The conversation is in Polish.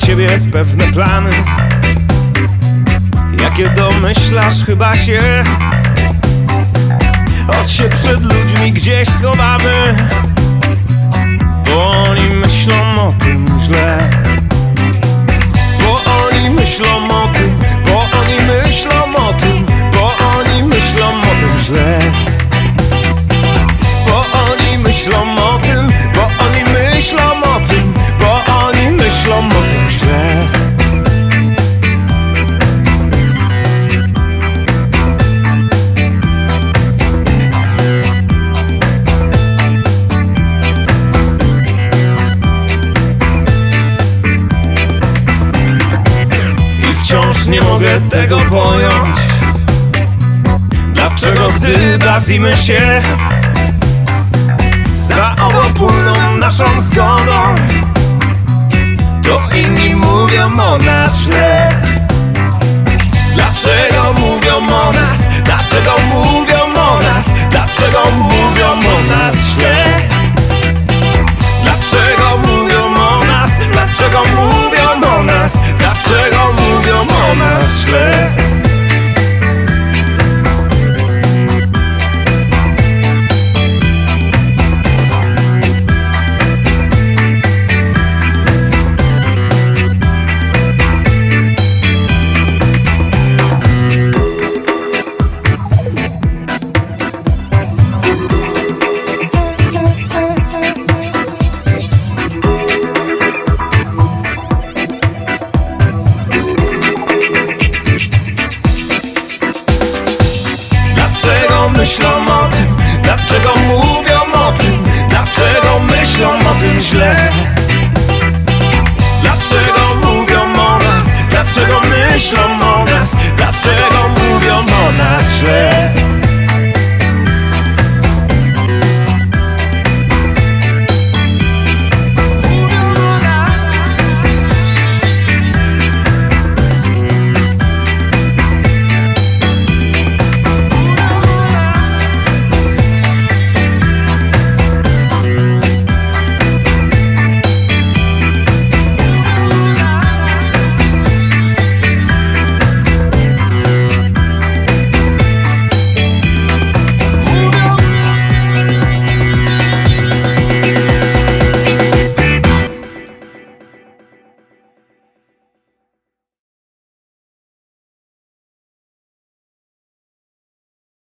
siebie pewne plany. Jakie domyślasz chyba się? Choć się przed ludźmi gdzieś schowamy wciąż nie mogę tego pojąć Dlaczego gdy bawimy się Za obopólną naszą zgodą To inni mówią o nas źle Dlaczego mówią o nas? Dlaczego mówią o nas? Dlaczego mówią o nas źle? Dlaczego mówią o nas? Dlaczego mówią o nas? Dlaczego mówią o nas źle? Myślą o